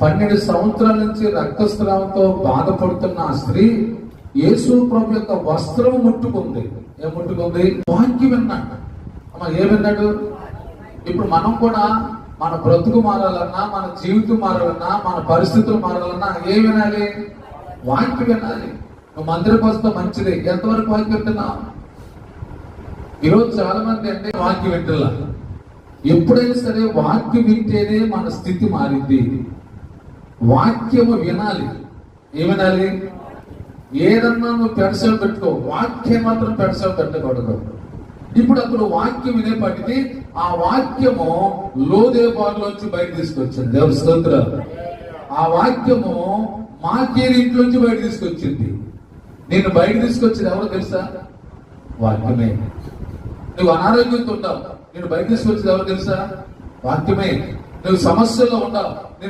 పన్నెండు సంవత్సరాల నుంచి రక్తస్రావంతో బాధపడుతున్న ఆ స్త్రీ యేసు ప్రభు యొక్క వస్త్రం ముట్టుకుంది. ఏం ముట్టుకుంది? వాక్యం విన్నాడు. అమ్మ ఏం విన్నాడు? ఇప్పుడు మనం కూడా మన బ్రతుకు మారాలన్నా మన జీవితం మారాలన్నా మన పరిస్థితులు మారాలన్నా ఏం వినాలి? వాక్యం వినాలి. నువ్వు మందిరకు వస్తే మంచిది. ఎంతవరకు వాక్యం వింటున్నావు? ఈరోజు చాలా మంది అంటే వాక్యం వింటున్నా ఎప్పుడైనా సరే వాక్యం వింటేనే మన స్థితి మారింది. వాక్యము వినాలి. ఏం వినాలి ఏదన్నా నువ్వు పెడసలు పెట్టుకో. వాక్యం మాత్రం పెడసలు పెట్టకూడదు. ఇప్పుడు అతను వాక్యం వినేపటికి ఆ వాక్యము లోదే బారులోంచి బయట తీసుకొచ్చింది. దేవుని స్తోత్ర ఆ వాక్యము మాకేరి ఇంట్లోంచి బయట తీసుకొచ్చింది. నేను బయట తీసుకొచ్చింది ఎవరో తెలుసా? వాక్యమే. నువ్వు అనారోగ్యంతో ఉంటావు నేను బయట తీసుకొచ్చింది ఎవరు తెలుసా? వాక్యమే. నువ్వు సమస్యలో ఉంటావు